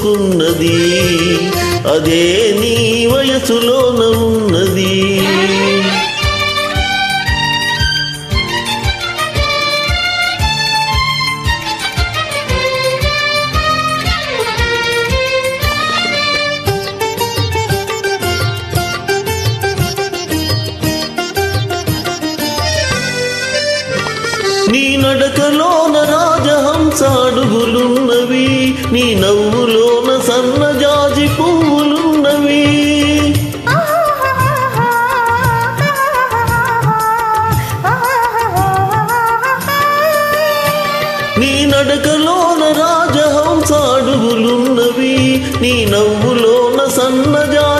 తెలుసుకున్నది అదే నీ వయసులోన ఉన్నది. నీ నడకలోన రాజహంస నీ నవ్వులోన సన్నజాజి పువ్వులున్నవి. నీ నడకలోన రాజహంసాడుగులున్నవి నీ నవ్వులోన సన్నజాజి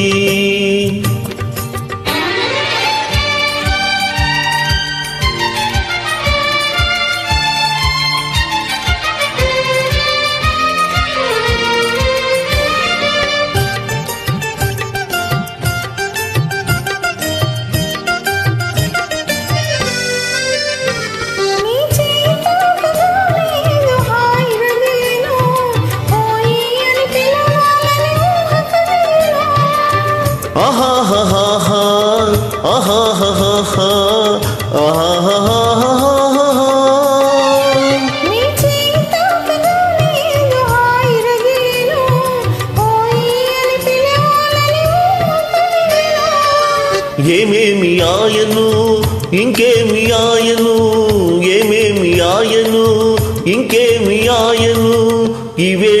ఏమేమి ఆయను? ఇంకేమి ఆయను? ఏమేమి ఆయను? ఇంకేమి ఆయను? ఇవే